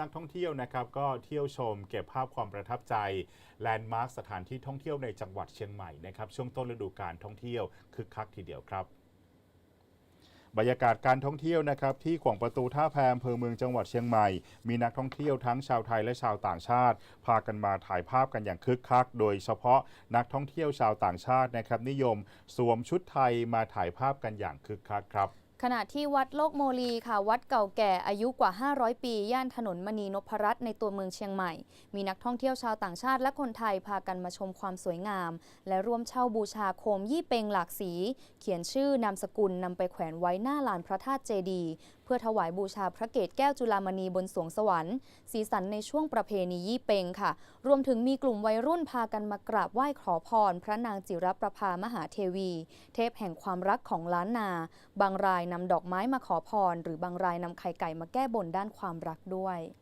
นักท่องเที่ยวนะครับก็เที่ยวชมเก็บภาพความประทับใจแลนด์มาร์คสถานที่ท่องเที่ยวในจังหวัดเชียงใหม่นะครับช่วงต้นฤดูการท่องเที่ยวคึกคักทีเดียวครับบรรยากาศการท่องเที่ยวนะครับที่ขวงประตูท่าแพอำเภอเมืองจังหวัดเชียงใหม่ มีนักท่องเที่ยวทั้งชาวไทยและชาวต่างชาติ พากันมาถ่ายภาพกันอย่างคึกคัก โดยเฉพาะนักท่องเที่ยวชาวต่างชาตินะครับนิยม สวมชุดไทยมาถ่ายภาพกันอย่างคึกคักครับ ขณะที่วัดโลกโมลีค่ะ วัดเก่าแก่อายุกว่า 500 ปี ย่านถนนมณีนพรัตน์ในตัวเมืองเชียงใหม่ มีนักท่องเที่ยวชาวต่างชาติและคนไทยพากันมาชมความสวยงาม และร่วมเช่าบูชาโคมยี่เปงหลากสี เขียนชื่อนามสกุลนำไปแขวนไว้หน้าลานพระธาตุเจดีย์เพื่อถวายบูชาพระเกศแก้วจุฬามณีบนสวงสวรรค์ สีสันในช่วงประเพณียี่เปงค่ะ รวมถึงมีกลุ่มวัยรุ่นพากันมากราบไหว้ขอพร พระนางจิรประภามหาเทวี เทพแห่งความรักของล้านนา บางรายนำดอกไม้มาขอพร หรือบางรายนำไข่ไก่มาแก้บนด้านความรักด้วย